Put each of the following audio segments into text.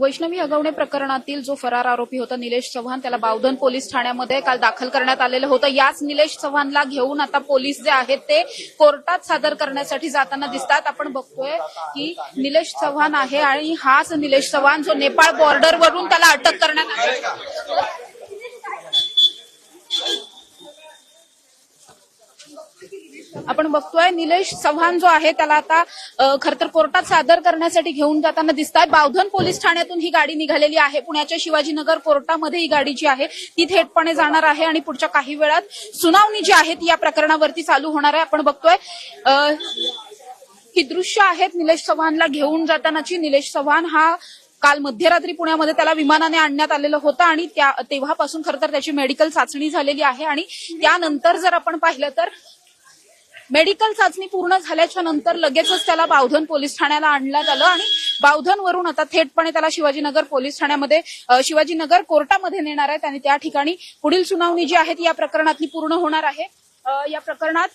वैष्णवी हगवणे प्रकरणातील जो फरार आरोपी होता निलेश चव्हाण त्याला बावधन पोलीस ठाण्यामध्ये काल दाखल करण्यात आलेलं होतं. याच निलेश चव्हाणला घेऊन आता पोलीस जे आहेत ते कोर्टात सादर करण्यासाठी जाताना दिसतात. आपण बघतोय की निलेश चव्हाण आहे आणि हाच निलेश चव्हाण जो नेपाळ बॉर्डरवरून त्याला अटक करण्यात आली. आपण बघतोय निलेश चव्हाण जो आहे त्याला आता खर तर कोर्टात सादर करण्यासाठी घेऊन जाताना दिसत आहे बावधन पोलीस ठाण्यातून ही गाडी निघालेली आहे. पुण्याच्या शिवाजीनगर कोर्टामध्ये ही गाडी जी आहे ती थेटपणे जाणार आहे आणि पुढच्या काही वेळात सुनावणी जी आहे ती या प्रकरणावरती चालू होणार आहे. आपण बघतोय ही दृश्य आहेत निलेश चव्हाणला घेऊन जातानाची. निलेश चव्हाण हा काल मध्यरात्री पुण्यामध्ये त्याला विमानाने आणण्यात आलेलं होतं आणि त्या तेव्हापासून खरं तर त्याची मेडिकल चाचणी झालेली आहे. आणि त्यानंतर जर आपण पाहिलं तर मेडिकल चाचणी पूर्ण झाल्याच्यानंतर लगेचच त्याला बावधन पोलीस ठाण्याला आणण्यात आलं आणि बावधनवरून आता थेटपणे त्याला शिवाजीनगर पोलीस ठाण्यामध्ये शिवाजीनगर कोर्टामध्ये नेणार आहेत आणि त्या ठिकाणी पुढील सुनावणी जी आहे ती या प्रकरणातली पूर्ण होणार आहे. या प्रकरणात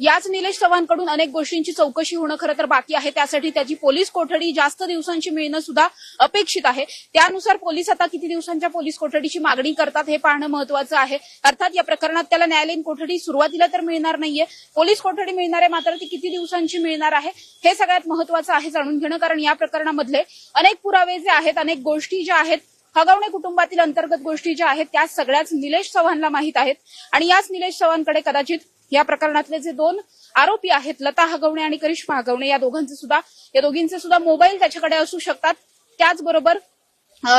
याच निलेश चव्हाणकडून अनेक गोष्टींची चौकशी होणं खरं तर बाकी आहे. त्यासाठी त्याची पोलीस कोठडी जास्त दिवसांची मिळणं सुद्धा अपेक्षित आहे. त्यानुसार पोलीस आता किती दिवसांच्या पोलीस कोठडीची मागणी करतात हे पाहणं महत्वाचं आहे. अर्थात या प्रकरणात त्याला न्यायालयीन कोठडी सुरुवातीला तर मिळणार नाहीये. पोलीस कोठडी मिळणार आहे मात्र ती किती दिवसांची मिळणार आहे हे सगळ्यात महत्वाचं आहे जाणून घेणं कारण या प्रकरणामधले अनेक पुरावे जे आहेत अनेक गोष्टी ज्या आहेत हगवणे कुटुंबातील अंतर्गत गोष्टी ज्या आहेत त्या सगळ्याच निलेश चव्हाणला माहीत आहेत. आणि याच निलेश चव्हाणकडे कदाचित या प्रकरणातले जे दोन आरोपी आहेत लता हगवणे आणि करिश्मा हगवणे या दोघांचे सुद्धा या दोघींचे सुद्धा मोबाईल त्याच्याकडे असू शकतात. त्याचबरोबर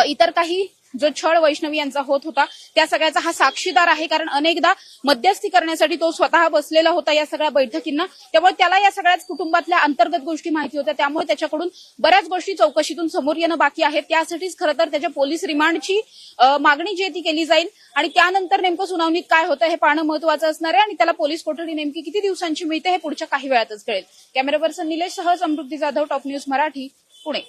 इतर काही जो छळ वैष्णवी यांचा होत होता त्या सगळ्याचा हा साक्षीदार आहे. कारण अनेकदा मध्यस्थी करण्यासाठी तो स्वतः बसलेला होता या सगळ्या बैठकींना. त्यामुळे त्याला या सगळ्याच कुटुंबातल्या अंतर्गत गोष्टी माहिती होत्या. त्यामुळे त्याच्याकडून बऱ्याच गोष्टी चौकशीतून समोर येणं बाकी आहे त्यासाठीच खरं तर त्याच्या पोलीस रिमांडची मागणी जी आहे ती केली जाईल. आणि त्यानंतर नेमकं सुनावणीत काय होतं हे पाहणं महत्वाचं असणार आहे. आणि त्याला पोलीस कोठडी नेमकी किती दिवसांची मिळते हे पुढच्या काही वेळातच कळेल. कॅमेरा पर्सन निलेश सह समृद्धी जाधव टॉप न्यूज मराठी पुणे.